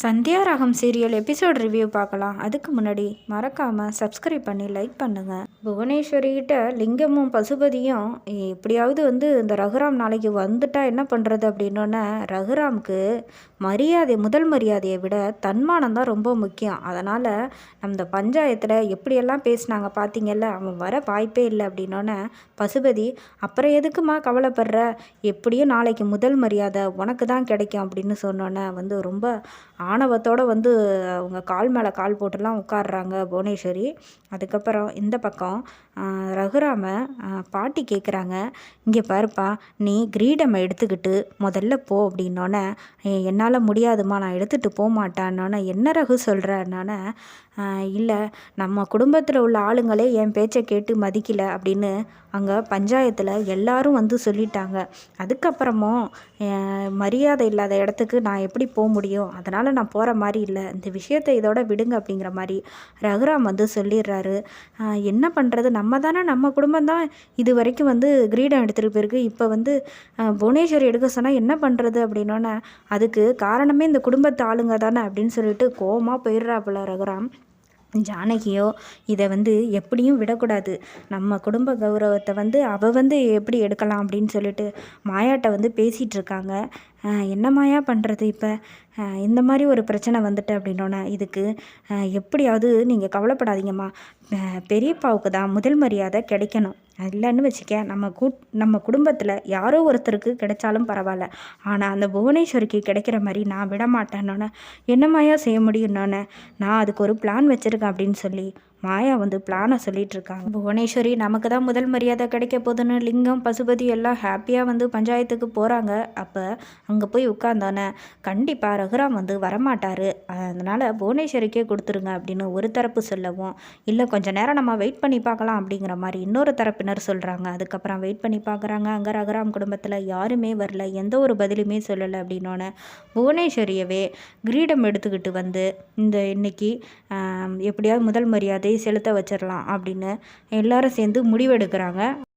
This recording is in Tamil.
சந்தியா ராகம் சீரியல் எபிசோட் ரிவ்யூ பார்க்கலாம். அதுக்கு முன்னாடி மறக்காமல் சப்ஸ்கிரைப் பண்ணி லைக் பண்ணுங்கள் புவனேஸ்வரிகிட்ட லிங்கமும் பசுபதியும் எப்படியாவது வந்து இந்த ரகுராம் நாளைக்கு வந்துட்டா என்ன பண்ணுறது அப்படின்னோடனே ரகுராமுக்கு மரியாதை முதல் மரியாதையை விட தன்மானம் தான் ரொம்ப முக்கியம். அதனால் அந்த பஞ்சாயத்தில் எப்படியெல்லாம் பேசினாங்க பார்த்தீங்கல்ல அவன் வர வாய்ப்பே இல்லை. அப்படின்னோடனே பசுபதி அப்புறம் எதுக்குமா கவலைப்படுற? எப்படியும் நாளைக்கு முதல் மரியாதை உனக்கு தான் கிடைக்கும். அப்படின்னு சொன்னோன்னே வந்து ரொம்ப ஆணவத்தோடு வந்து அவங்க கால் மேலே கால் போட்டுலாம் உட்காடுறாங்க புவனேஸ்வரி. அதுக்கப்புறம் இந்த பக்கம் ரகுராம பாட்டி கேட்குறாங்க இங்கே பாருப்பா நீ கிரீடம் எடுத்துக்கிட்டு முதல்ல போ அப்படின்னோடனே என்னால் முடியாதுமா நான் எடுத்துகிட்டு போக மாட்டேன்னொன்னே என்ன ரகு சொல்கிறேன்னொன்னே இல்லை நம்ம குடும்பத்தில் உள்ள ஆளுங்களே என் பேச்சை கேட்டு மதிக்கலை அப்படின்னு அங்கே பஞ்சாயத்தில் எல்லாரும் வந்து சொல்லிட்டாங்க. அதுக்கப்புறமும் மரியாதை இல்லாத இடத்துக்கு நான் எப்படி போக முடியும்? அதனால் நான் போகிற மாதிரி இல்லை. இந்த விஷயத்தை இதோட விடுங்க அப்படிங்கிற மாதிரி ரகுராம் வந்து சொல்லிடுறாரு. என்ன பண்ணுறது நம்ம தானே நம்ம குடும்பம் தான் இது வரைக்கும் வந்து கிரீடம் எடுத்துகிட்டு போயிருக்கு. இப்போ வந்து புவனேஸ்வரி எடுக்க சொன்னால் என்ன பண்ணுறது அப்படின்னோன்ன அதுக்கு காரணமே இந்த குடும்பத்து ஆளுங்க தானே அப்படின்னு சொல்லிட்டு கோவமாக போயிடுறாப்புல ரகுராம். ஜானகியோ இதை வந்து எப்படியும் விடக்கூடாது. நம்ம குடும்ப கௌரவத்தை வந்து அவள் வந்து எப்படி எடுக்கலாம் அப்படின்னு சொல்லிட்டு மாயாட்ட வந்து பேசிகிட்டு இருக்காங்க. என்னமாயா பண்ணுறது இப்போ? இந்த மாதிரி ஒரு பிரச்சனை வந்துட்டு அப்படின்னோன்னே இதுக்கு எப்படியாவது நீங்கள் கவலைப்படாதீங்கம்மா. பெரியப்பாவுக்கு தான் முதல் மரியாதை கிடைக்கணும். இல்லைன்னு வச்சுக்க நம்ம கூ நம்ம குடும்பத்தில் யாரோ ஒருத்தருக்கு கிடைச்சாலும் பரவாயில்ல. ஆனால் அந்த புவனேஸ்வரிக்கு கிடைக்கிற மாதிரி நான் விட மாட்டேன்னொன்னே என்னமாயா செய்ய முடியும்னோன்னே நான் அதுக்கு ஒரு பிளான் வச்சுருக்கேன் அப்படின்னு சொல்லி மாயா வந்து பிளானை சொல்லிட்டு இருக்காங்க புவனேஸ்வரி நமக்கு தான் முதல் மரியாதை கிடைக்க போதுன்னு லிங்கம் பசுபதி எல்லாம் ஹாப்பியாக வந்து பஞ்சாயத்துக்கு போகிறாங்க அப்போ அங்கே போய் உட்காந்தானே கண்டிப்பாக ரகுராம் வந்து வரமாட்டார். அதனால் புவனேஸ்வரிக்கே கொடுத்துருங்க அப்படின்னு ஒரு தரப்பு சொல்லவும் இல்லை கொஞ்சம் நேரம் நம்ம வெயிட் பண்ணி பார்க்கலாம் அப்படிங்கிற மாதிரி இன்னொரு தரப்பினர் சொல்கிறாங்க அதுக்கப்புறம் வெயிட் பண்ணி பார்க்குறாங்க. அங்கே ரகுராம் குடும்பத்தில் யாருமே வரல. எந்த ஒரு பதிலுமே சொல்லலை அப்படின்னோடனே புவனேஸ்வரியவே கிரீடம் எடுத்துக்கிட்டு வந்து இந்த இன்னைக்கு எப்படியாவது முதல் மரியாதை செலுத்த வச்சிடலாம் அப்படின்னு எல்லாரும் சேர்ந்து முடிவெடுக்கிறாங்க.